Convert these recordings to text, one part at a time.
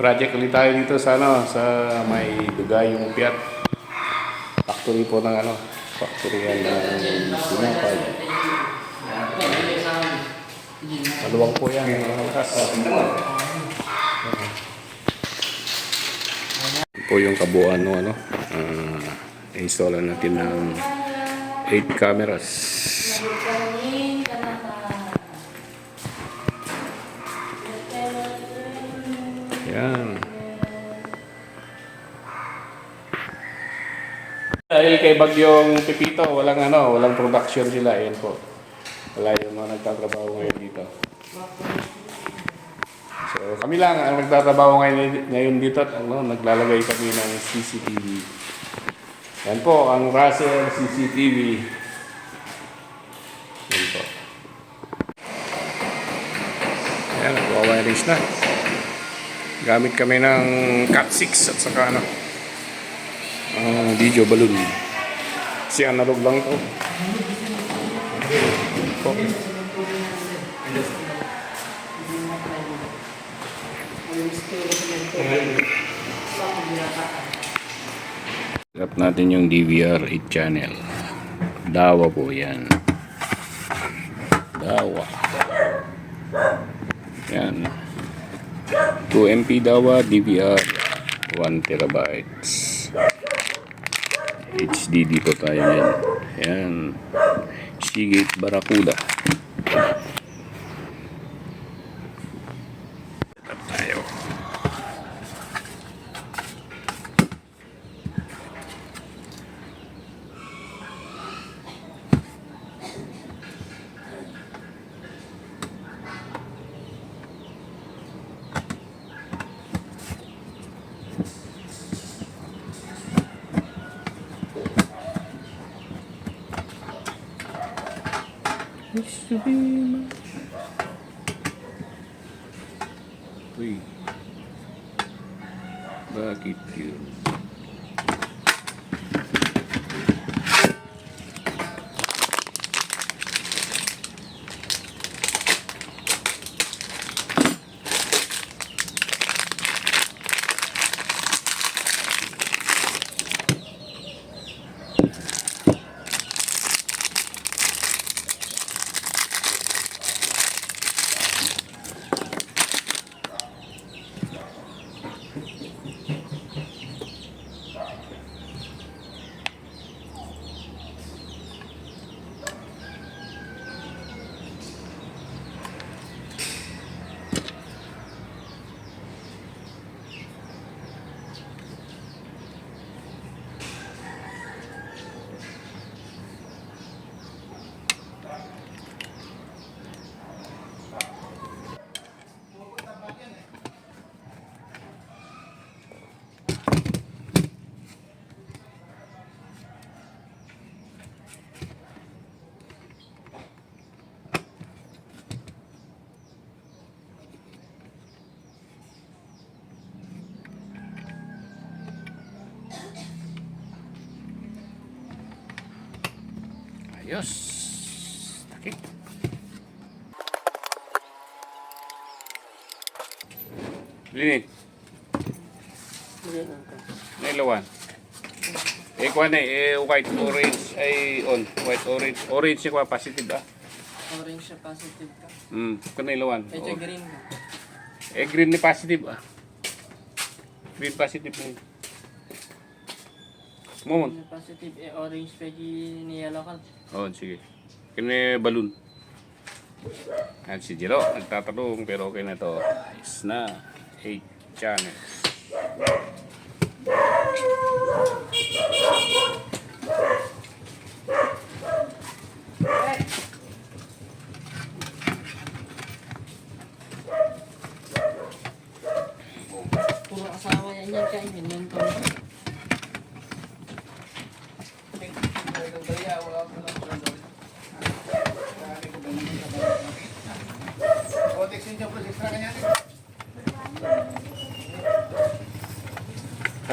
project ulit tayo dito sa ano, sa may Dugayong Piat. Factory po ng ano, factory yan ng sinapay. Maluwang po yan, po yung kabuuan no, ano, uh, installan natin ng 8 cameras. Dahil kay Bagyong Pipito, walang ano, walang production sila. Yan po. Wala yung mga nagtatrabaho ngayon dito. So, kami lang ang nagtatrabaho ngayon, ngayon dito at ano, naglalagay kami ng CCTV. Yan po, ang Russell CCTV. Yan po. Ayan, nagwa-wireless na. Gamit kami ng Cat 6 at saka ano, ang video balloon. Si analog lang to. Tap natin yung DVR 8 channel. Dawa po yan. Dawa. Yan. 2 MP dawa DVR 1 terabytes. HDD po tayo yan. Yan. Seagate Barracuda. used to be my... Uy, bakit yun? Ayos. Takip. Linit. Nailawan. Eh, kuha na eh, white orange ay on. White orange. Orange siya kuha, positive ah. Orange siya positive ka. Hmm, kanailawan. Medyo green mo. Eh, green ni positive ah. Green positive ni. Momon. Positive, eh orange pwede ni yellow ka. Oh, sige. Kini balloon. At si Jiro, nagtatanong pero okay na to. Ayos na. 8 channels.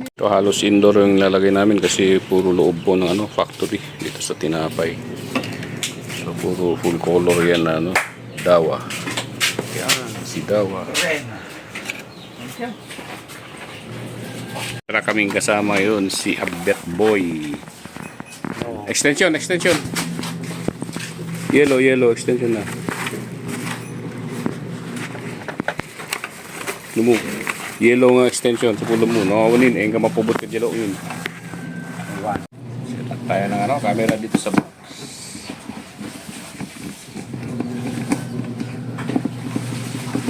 Ito halos indoor yung lalagay namin kasi puro loob po ng ano, factory dito sa Tinapay. So puro full color yan na ano, dawa. Yan, si dawa. Tara kaming kasama yun, si Abet Boy. Extension, extension. Yellow, yellow, extension na. Lumo. Yellow nga extension sa pulo mo. Nakawanin, eh, ka mapubot ka yellow yun. Set up tayo ng ano, camera dito sa box.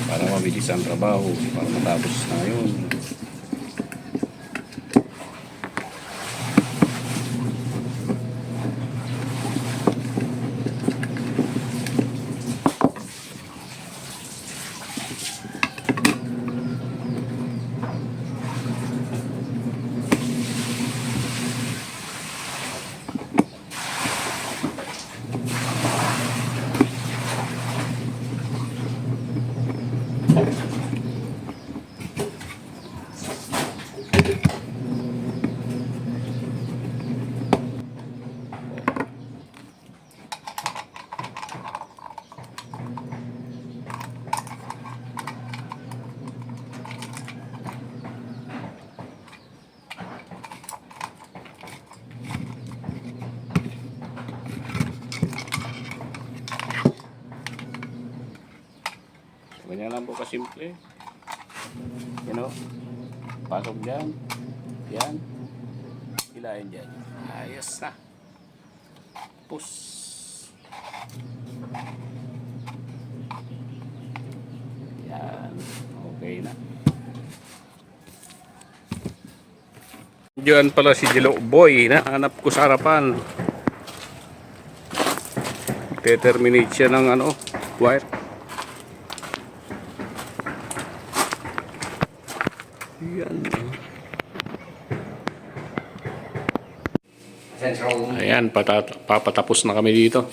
Para mabilis ang trabaho, para matapos na yun. Ganyan lang po kasimple. You know, pasok dyan. Yan. Hilahin dyan. Ayos na. Pus. Yan. Okay na. Diyan pala si Jelo Boy na hanap ko sa harapan. Determinate siya ng ano, wire. Yan. Ayan, patat papatapos na kami dito.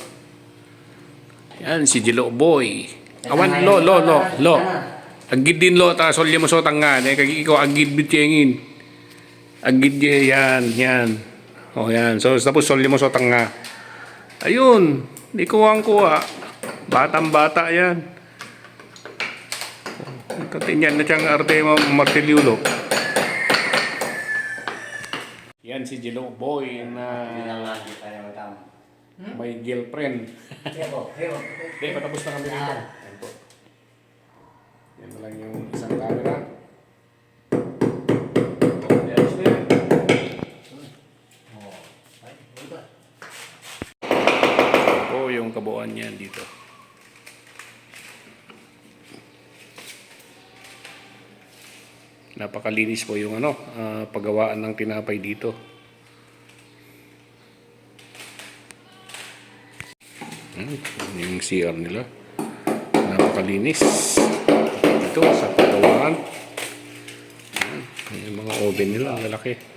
Yan, si Jilo Boy. Awan, lo, lo, lo, lo. Agid din lo, ta solye mo sotang nga. Eh, kag ikaw, agid bitiyengin. Agid yan, yan. O yan, so tapos solye mo sotang nga. Ayun, di ko ang kuha. Batang bata yan. Katinyan na siyang arte mo martilyulo. Yan si Jilo Boy na may girlfriend. Hindi, patapos na kami dito. Yan po. Yan na lang yung isang camera. Po yung kabuuan niyan dito. Napakalinis po yung ano, ah, paggawaan ng tinapay dito. Hmm, yung CR nila. Napakalinis. Dito sa paggawaan. Yan, yung mga oven nila, ang lalaki.